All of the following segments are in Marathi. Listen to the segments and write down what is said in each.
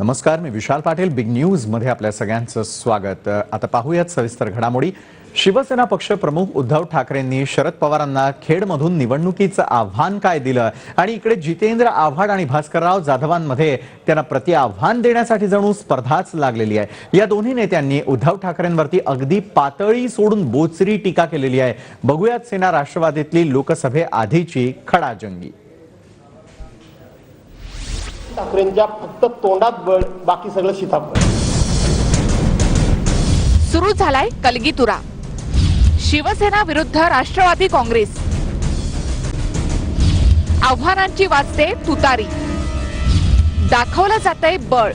नमस्कार मी विशाल पाटील बिग न्यूजमध्ये आपल्या सगळ्यांचं स्वागत. आता पाहूयात सविस्तर घडामोडी. शिवसेना पक्ष प्रमुख उद्धव ठाकरेंनी शरद पवारांना खेडमधून निवडणुकीचं आव्हान काय दिलं? आणि इकडे जितेंद्र आव्हाड आणि भास्करराव जाधवांमध्ये त्यांना प्रति आव्हान देण्यासाठी जणू स्पर्धाच लागलेली आहे. या दोन्ही नेत्यांनी उद्धव ठाकरेंवरती अगदी पातळी सोडून बोचरी टीका केलेली आहे. बघूयात सेना राष्ट्रवादीतली लोकसभे आधीची खडाजंगी. ठाकरेंच्या फक्त तोंडात बळ बाकी सगळं सीताफळ सुरू झालाय कलगीतुरा शिवसेना विरुद्ध राष्ट्रवादी काँग्रेस. आव्हानांची वाजते तुतारी. दाखवलं जातंय बळ.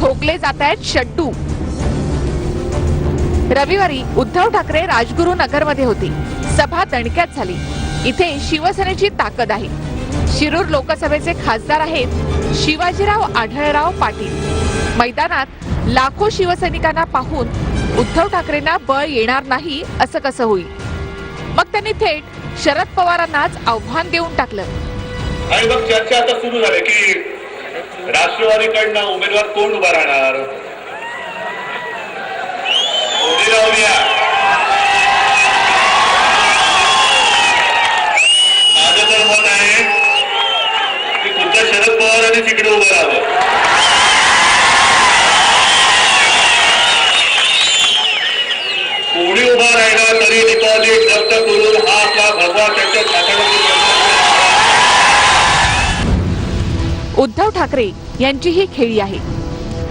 ठोकले जात आहेत शड्डू. रविवारी उद्धव ठाकरे राजगुरू नगरमध्ये होते होती. सभा दणक्यात झाली. इथे शिवसेनेची ताकद आहे. शिरूर लोकसभेचे खासदार आहेत शिवाजीराव आढळराव पाटील. मैदानात लाखो शिवसैनिकांना पाहून उद्धव ठाकरेंना बळ येणार नाही असं कसं होईल? मग त्यांनी थेट शरद पवारांनाच आव्हान देऊन टाकलं. आणि मग चर्चा आता सुरू झाली की राष्ट्रवादीकडनं उमेदवार कोण उभा राहणार? शरद तिकडे उभं राहावं. कोणी उभा राहिला तरी डिपॉझिट जप्त करून हा आपला भगवा त्यांच्या खात्यामध्ये उद्धव ठाकरे यांची ही खेळी आहे.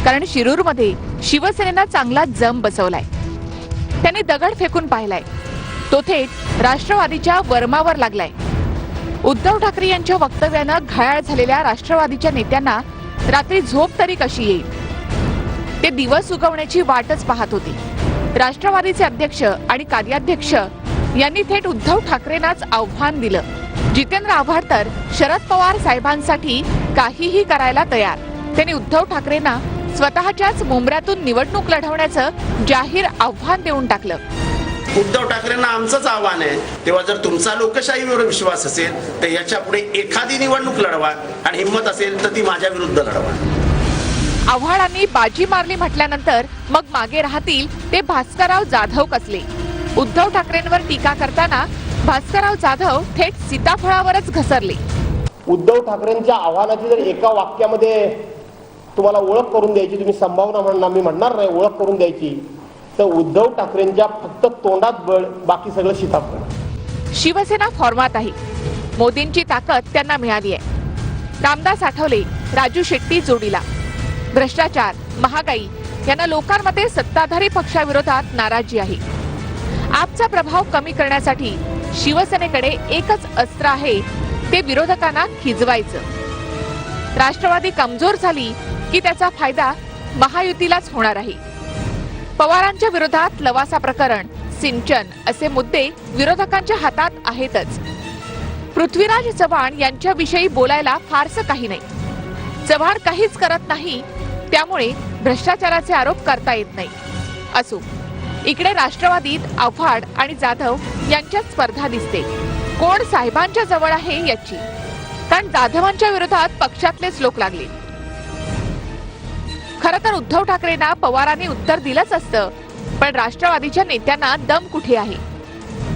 कारण शिरूरमध्ये शिवसेनेनं चांगला जम बसवलाय. त्यांनी दगड फेकून पाहिलाय. तो थेट राष्ट्रवादीच्या वर्मावर लागलाय. उद्धव ठाकरे यांच्या वक्तव्यानं घायाळ झालेल्या राष्ट्रवादीच्या नेत्यांना रात्री झोप तरी कशी येईल? ते दिवस उगवण्याची वाटच पाहत होती. राष्ट्रवादीचे अध्यक्ष आणि कार्याध्यक्ष यांनी थेट उद्धव ठाकरेंनाच आव्हान दिलं. जितेंद्र आव्हाड तर शरद पवार साहेबांसाठी काहीही करायला तयार. त्यांनी उद्धव ठाकरेंना स्वतःच्याच मुंबऱ्यातून निवडणूक लढवण्याचं जाहीर आव्हान देऊन टाकलं. उद्धव ठाकरेंना आमचंच आव्हान आहे. तेव्हा जर तुमचा लोकशाहीवर विश्वास असेल तर याच्यापुढे एखादी निवडणूक लढवा आणि हिंमत असेल तर ती माझ्या विरुद्ध लढवा. आव्हाडांनी बाजी मारली म्हटल्यानंतर मग मागे राहतील ते भास्करराव जाधव कसले? उद्धव ठाकरेंवर टीका करताना भास्करराव जाधव थेट सीताफळावरच घसरले. उद्धव ठाकरेंच्या आव्हानाची जर एका वाक्यामध्ये तुम्हाला ओळख करून द्यायची तुम्ही संभावना म्हणणार मी म्हणणार नाही ओळख करून द्यायची. तर उद्धव ठाकरेंच्या फक्त तोंडात बळ बाकी सगळं शिताफळ शिवसेना फॉर्मात आहे. मोदींची ताकद त्यांना मिळाली आहे. रामदास आठवले राजू शेट्टी जोडीला. भ्रष्टाचार महागाई यांना लोकांमध्ये सत्ताधारी पक्षाविरोधात नाराजी आहे. आपचा प्रभाव कमी करण्यासाठी शिवसेनेकडे एकच अस्त्र आहे ते विरोधकांना खिजवायचं. राष्ट्रवादी कमजोर झाली की त्याचा फायदा महायुतीलाच होणार आहे. पवारांच्या विरोधात लवासा प्रकरण सिंचन असे मुद्दे विरोधकांच्या हातात आहेतच. पृथ्वीराज चव्हाण यांच्याविषयी बोलायला फारसं काही नाही. चव्हाण काहीच करत नाही त्यामुळे भ्रष्टाचाराचे आरोप करता येत नाही. असो इकडे राष्ट्रवादीत आव्हाड आणि जाधव यांच्यात स्पर्धा दिसते. कोण साहेबांच्या जवळ आहे याची. कारण जाधवांच्या विरोधात पक्षातलेच लोक लागले. खर तर उद्धव ठाकरेंना पवारांनी उत्तर दिलंच असतं पण राष्ट्रवादीच्या नेत्यांना दम कुठे आहे?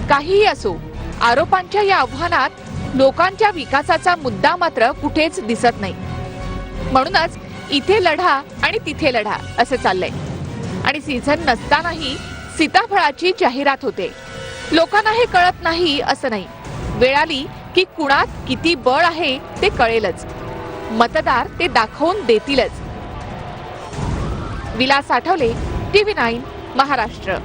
काहीही असो आरोपांच्या या आव्हानात लोकांच्या विकासाचा मुद्दा मात्र कुठेच दिसत नाही. म्हणूनच इथे लढा आणि तिथे लढा असं चाललंय. आणि सीझन नसतानाही सीताफळाची जाहिरात होते. लोकांना हे कळत नाही असं नाही. वेळ आली की कुणात किती बळ आहे ते कळेलच. मतदार ते दाखवून देतीलच. Vilas Athavale TV nine Maharashtra.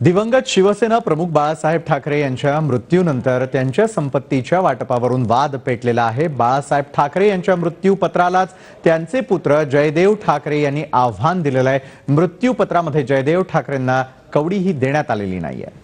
दिवंगत शिवसेना प्रमुख बाळासाहेब ठाकरे यांच्या मृत्यूनंतर त्यांच्या संपत्तीच्या वाटपावरून वाद पेटलेला आहे. बाळासाहेब ठाकरे यांच्या मृत्यूपत्रालाच त्यांचे पुत्र जयदेव ठाकरे यांनी आव्हान दिलेलं आहे. मृत्यूपत्रामध्ये जयदेव ठाकरेंना कवडीही देण्यात आलेली नाही आहे